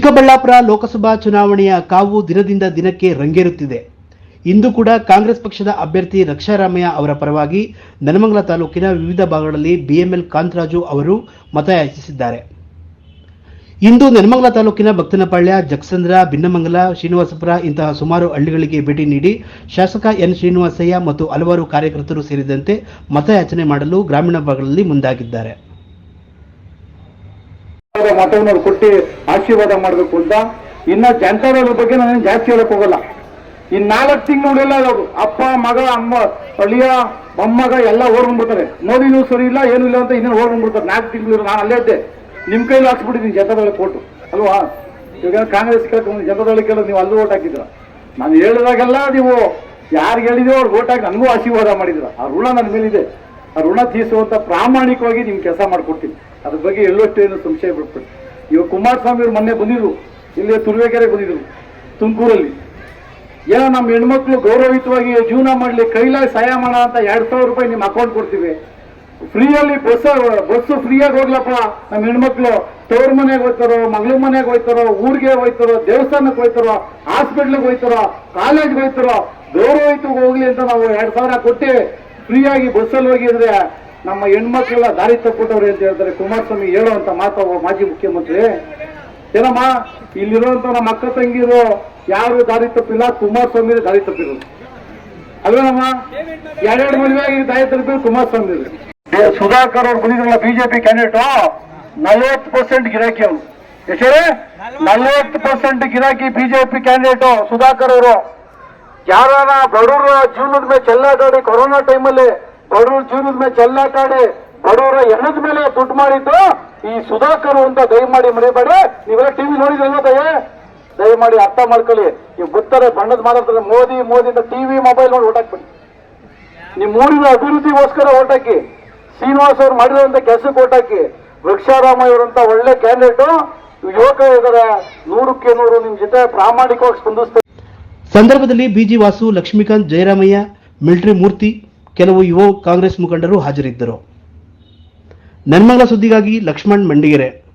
ಚಿಕ್ಕಬಳ್ಳಾಪುರ ಲೋಕಸಭಾ ಚುನಾವಣೆಯ ಕಾವು ದಿನದಿಂದ ದಿನಕ್ಕೆ ರಂಗೇರುತ್ತಿದೆ. ಇಂದು ಕೂಡ ಕಾಂಗ್ರೆಸ್ ಪಕ್ಷದ ಅಭ್ಯರ್ಥಿ ರಕ್ಷಾರಾಮಯ್ಯ ಅವರ ಪರವಾಗಿ ನೆಲಮಂಗಲ ತಾಲೂಕಿನ ವಿವಿಧ ಭಾಗಗಳಲ್ಲಿ ಬಿಎಂಎಲ್ ಕಾಂತರಾಜು ಅವರು ಮತಯಾಚಿಸಿದ್ದಾರೆ ಇಂದು ನೆಲಮಂಗಲ ತಾಲೂಕಿನ ಭಕ್ತನಪಾಳ್ಯ ಜಗಸಂದ್ರ ಭಿನ್ನಮಂಗಲ ಶ್ರೀನಿವಾಸಪುರ ಇಂತಹ ಸುಮಾರು ಹಳ್ಳಿಗಳಿಗೆ ಭೇಟಿ ನೀಡಿ ಶಾಸಕ ಎನ್ ಶ್ರೀನಿವಾಸಯ್ಯ ಮತ್ತು ಹಲವಾರು ಕಾರ್ಯಕರ್ತರು ಸೇರಿದಂತೆ ಮತಯಾಚನೆ ಮಾಡಲು ಗ್ರಾಮೀಣ ಭಾಗಗಳಲ್ಲಿ ಮುಂದಾಗಿದ್ದಾರೆ. ಆಶೀರ್ವಾದ ಮತವನ್ನು ಕೊಟ್ಟು ಆಶೀರ್ವಾದ ಮಾಡಬೇಕು ಅಂತ ಇನ್ನ ಜನತಾದಳ ಬಗ್ಗೆ ನಾನು ಜಾಸ್ತಿ ಹೇಳಕ್ ಹೋಗಲ್ಲ. ಇನ್ ನಾಲ್ಕು ತಿಂಗಳೆಲ್ಲ ಅವರು ಅಪ್ಪ, ಮಗ, ಅಮ್ಮ, ಅಳಿಯ, ಮೊಮ್ಮಗ ಎಲ್ಲ ಓಡ್ಕೊಂಡ್ಬಿಡ್ತಾರೆ ನೀವು ಸರಿ ಇಲ್ಲ, ಏನು ಇಲ್ಲ ಅಂತ ಇನ್ನೂ ಓಡ್ಕೊಂಡ್ಬಿಡ್ತಾರೆ ನಾಲ್ಕು ತಿಂಗಳು ನಾನು ಅಲ್ಲೇ ಇದ್ದೆ. ನಿಮ್ ಕೈಲಿ ಹಾಕ್ಸ್ಬಿಟ್ಟಿದ್ದೀನಿ ಜನತಾದಳ ಕೊಟ್ಟು ಅಲ್ವಾ? ಇವಾಗ ಕಾಂಗ್ರೆಸ್ ಕೇಳ್ಕೊಂಡು ಜನತಾದಳ ಕೇಳೋದು ನೀವು ಅಲ್ಲೂ ಓಟ್ ಹಾಕಿದ್ರ ನಾನು ಹೇಳಿದಾಗೆಲ್ಲ ನೀವು ಯಾರು ಹೇಳಿದೋ ಅವ್ರಿಗೆ ಓಟ್ ಹಾಕಿ ನನಗೂ ಆಶೀರ್ವಾದ ಮಾಡಿದ್ರ ಆ ಋಣ ನನ್ನ ಮೇಲಿದೆ. ಋಣ ತೀರಿಸುವಂತ ಪ್ರಾಮಾಣಿಕವಾಗಿ ನಿಮ್ಗೆ ಕೆಲಸ ಮಾಡ್ಕೊಡ್ತೀನಿ. ಅದ್ರ ಬಗ್ಗೆ ಎಲ್ಲಷ್ಟು ಏನು ಸಂಶಯ ಬಿಡ್ಬಿಟ್ಟು ಇವಾಗ ಕುಮಾರಸ್ವಾಮಿ ಅವ್ರು ಮೊನ್ನೆ ಬಂದಿದ್ರು. ಇಲ್ಲಿ ತುರುವೇಕೆರೆ ಬಂದಿದ್ರು, ತುಮಕೂರಲ್ಲಿ. ಏನೋ ನಮ್ಮ ಹೆಣ್ಮಕ್ಳು ಗೌರವಯುತವಾಗಿ ಜೀವನ ಮಾಡ್ಲಿ ಕೈಲಾಗಿ ಸಹಾಯ ಮಾಡ ಅಂತ ಎರಡ್ ಸಾವಿರ ರೂಪಾಯಿ ನಿಮ್ಮ ಅಕೌಂಟ್ ಕೊಡ್ತೀವಿ. ಫ್ರೀಯಲ್ಲಿ ಬಸ್ ಬಸ್ಸು ಫ್ರೀಯಾಗಿ ಹೋಗ್ಲಪ್ಪ. ನಮ್ಮ ಹೆಣ್ಮಕ್ಳು ತವ್ರ ಮನೆಗೆ ಹೋಯ್ತಾರೋ ಮಗಳ ಮನೆಗೆ ಹೋಯ್ತಾರೋ, ಊರಿಗೆ ಹೋಯ್ತಾರೋ, ದೇವಸ್ಥಾನಕ್ಕೆ ಹೋಯ್ತಾರೋ ಹಾಸ್ಪಿಟ್ಲಿಗೆ ಹೋಯ್ತಾರೋ ಕಾಲೇಜ್ಗೆ ಹೋಯ್ತಾರೋ, ಗೌರವಯುತವಾಗಿ ಹೋಗ್ಲಿ ಅಂತ ನಾವು ಎರಡು ಸಾವಿರ ಕೊಟ್ಟು ಫ್ರೀಯಾಗಿ ಬಸ್ಸಲ್ಲಿ ಹೋಗಿದ್ರೆ ನಮ್ಮ ಹೆಣ್ಮಕ್ಳೆಲ್ಲ ದಾರಿ ತಪ್ಪಿಟ್ಟವ್ರೆ ಅಂತ ಹೇಳ್ತಾರೆ. ಕುಮಾರಸ್ವಾಮಿ ಹೇಳುವಂತ ಮಾತು ಮಾಜಿ ಮುಖ್ಯಮಂತ್ರಿ. ಏನಮ್ಮ, ಇಲ್ಲಿರುವಂತ ನಮ್ಮ ಅಕ್ಕ ತಂಗಿರು ಯಾರು ದಾರಿ ತಪ್ಪಿಲ್ಲ, ಕುಮಾರಸ್ವಾಮಿ ದಾರಿ ತಪ್ಪಿರೋದು. ಅಲ್ವೇನಮ್ಮ? ಎರಡೆರಡು ಮದುವೆ ಆಗಿ ದಾರಿ ತಪ್ಪಿದ್ರು ಕುಮಾರಸ್ವಾಮಿ. ಸುಧಾಕರ್ ಅವ್ರು ಬಂದಿದ್ರಲ್ಲ ಬಿಜೆಪಿ ಕ್ಯಾಂಡಿಡೇಟ್, ನಲವತ್ತು ಪರ್ಸೆಂಟ್ ಗಿರಾಕಿ ಅವನು ಎಷ್ಟು ನಲವತ್ತು ಪರ್ಸೆಂಟ್ ಗಿರಾಕಿ ಬಿಜೆಪಿ ಕ್ಯಾಂಡಿಡೇಟ್ ಸುಧಾಕರ್ ಅವರು. ಯಾರಾನ ಬಡವರ ಜೀವನದ ಮೇಲೆ ಚೆಲ್ಲಾಟಾಡಿ ಕೊರೋನಾ ಟೈಮಲ್ಲಿ ಬಡವರ ಜೀವನದ ಮೇಲೆ ಚೆಲ್ಲಾಟಾಡಿ ಬಡವರ ಎಣ್ಣದ ಮೇಲೆ ದುಡ್ಡು ಮಾಡಿದ್ದು ಈ ಸುಧಾಕರ್ ಅಂತ ದಯಮಾಡಿ ಮರಿಬೇಡಿ. ನೀವೆಲ್ಲ ಟಿವಿ ನೋಡಿದ್ರಲ್ಲ ದಯ? ದಯಮಾಡಿ ಅರ್ಥ ಮಾಡ್ಕೊಳ್ಳಿ. ನೀವು ಗೊತ್ತಾರೆ ಬಣ್ಣದ ಮಾತಾಡ್ತಾರೆ, ಮೋದಿ ಮೋದಿ ಅಂತ ಟಿವಿ, ಮೊಬೈಲ್ ನೋಡಿ ಓಟ್ ಹಾಕ್ಬಿಡಿ. ನಿಮ್ಮ ಊರಿನ ಅಭಿವೃದ್ಧಿಗೋಸ್ಕರ ಓಟಾಕಿ ಶ್ರೀನಿವಾಸ್ ಅವ್ರು ಮಾಡಿರೋಂತ ಕೆಲಸಕ್ಕೆ ಓಟಾಕಿ ವೃಕ್ಷಾರಾಮ ಅವರಂತ ಒಳ್ಳೆ ಕ್ಯಾಂಡಿಡೇಟು ಯುವಕ ಇದ್ದಾರೆ ನೂರಕ್ಕೆ ನೂರು ನಿಮ್ಮ ಜೊತೆ ಪ್ರಾಮಾಣಿಕವಾಗಿ ಸ್ಪಂದಿಸ್ತಾರೆ. ಸಂದರ್ಭದಲ್ಲಿ ಬಿಜಿ ವಾಸು, ಲಕ್ಷ್ಮೀಕಾಂತ್, ಜಯರಾಮಯ್ಯ, ಮಿಲಿಟರಿ ಮೂರ್ತಿ, ಕೆಲವು ಯುವ ಕಾಂಗ್ರೆಸ್ ಮುಖಂಡರು ಹಾಜರಿದ್ದರು. ನನ್ಮಂಗಲ ಸುದ್ದಿಗಾಗಿ ಲಕ್ಷ್ಮಣ್ ಮಂಡಿಗೆರೆ.